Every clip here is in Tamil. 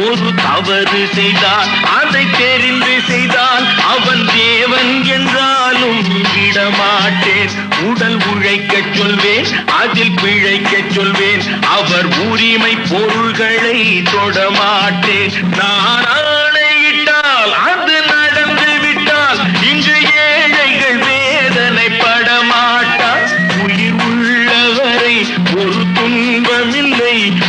ஒரு தவறு செய்தான் அதை தெரிந்து செய்தான். அவன் தேவன் என்றாலும் விடமாட்டேன். உடல் உழைக்க சொல்வேன் அதில் பிழைக்க சொல்வேன். அவர் உரிமை பொருள்களை தொடமாட்டேன் நானா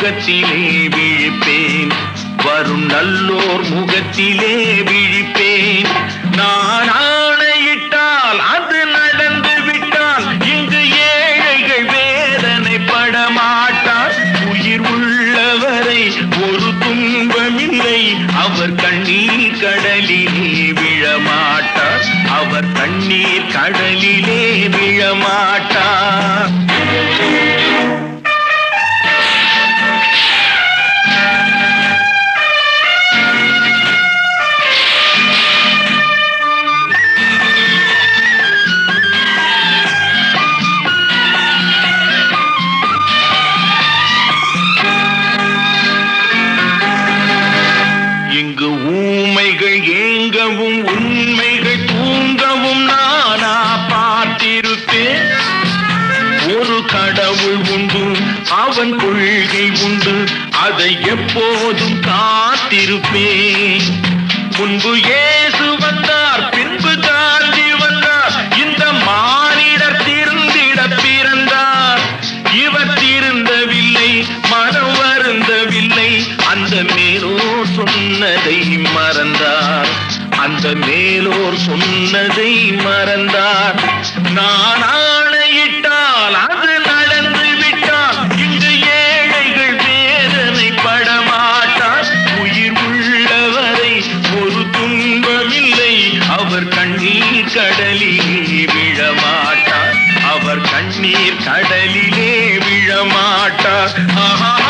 முகத்திலே விழிப்பேன். வரும் நல்லோர் முகத்திலே விழிப்பேன். காத்திருப்பேன் முன்பு ஏசு வந்தார் பின்பு காந்தி வந்தார். இந்த மானிடர் திருந்திட பிறந்தார். இவர் திருந்தவில்லை மனம் வருந்தவில்லை. அந்த மேலோர் சொன்னதை மறந்தார். அந்த மேலோர் சொன்னதை மறந்தார். நான் நீர் கடலிலே விழமாட்டார். ஆஹா